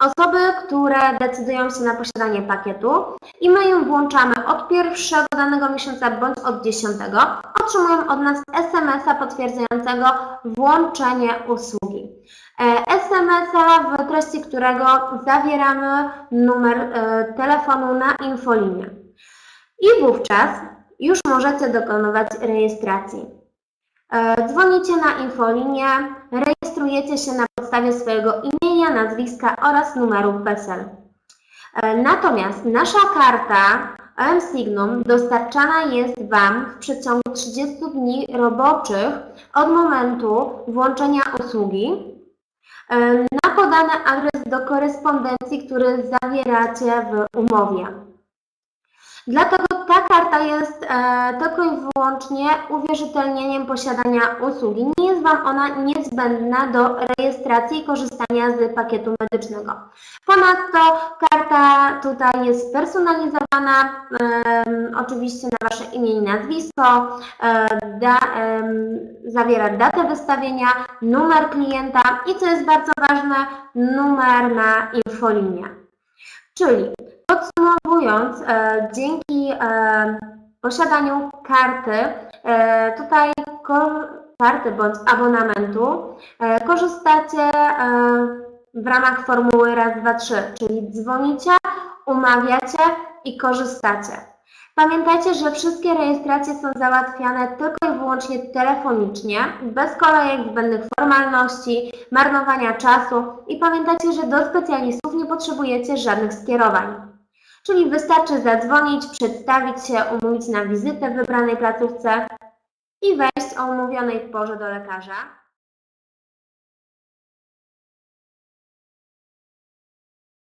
osoby, które decydują się na posiadanie pakietu i my im włączamy od pierwszego danego miesiąca bądź od dziesiątego, otrzymują od nas SMS-a potwierdzającego włączenie usługi. E, SMS-a, w treści którego zawieramy numer e, telefonu na infolinię. I wówczas już możecie dokonywać rejestracji. E, Dzwonicie na infolinię, rejestrujecie się na podstawie swojego imienia, nazwiska oraz numeru PESEL. E, Natomiast nasza karta OM Signum dostarczana jest Wam w przeciągu 30 dni roboczych od momentu włączenia usługi e, na podany adres do korespondencji, który zawieracie w umowie. Dlatego ta karta jest e, tylko i wyłącznie uwierzytelnieniem posiadania usługi. Nie jest Wam ona niezbędna do rejestracji i korzystania z pakietu medycznego. Ponadto karta tutaj jest personalizowana, em, oczywiście na Wasze imię i nazwisko, e, da, em, zawiera datę wystawienia, numer klienta i co jest bardzo ważne, numer na infolinię. Czyli Podsumowując, e, dzięki e, posiadaniu karty, e, tutaj karty bądź abonamentu, e, korzystacie w ramach formuły raz, dwa, trzy, czyli dzwonicie, umawiacie i korzystacie. Pamiętajcie, że wszystkie rejestracje są załatwiane tylko i wyłącznie telefonicznie, bez kolejek, zbędnych formalności, marnowania czasu i pamiętajcie, że do specjalistów nie potrzebujecie żadnych skierowań. Czyli wystarczy zadzwonić, przedstawić się, umówić na wizytę w wybranej placówce i wejść o umówionej porze do lekarza.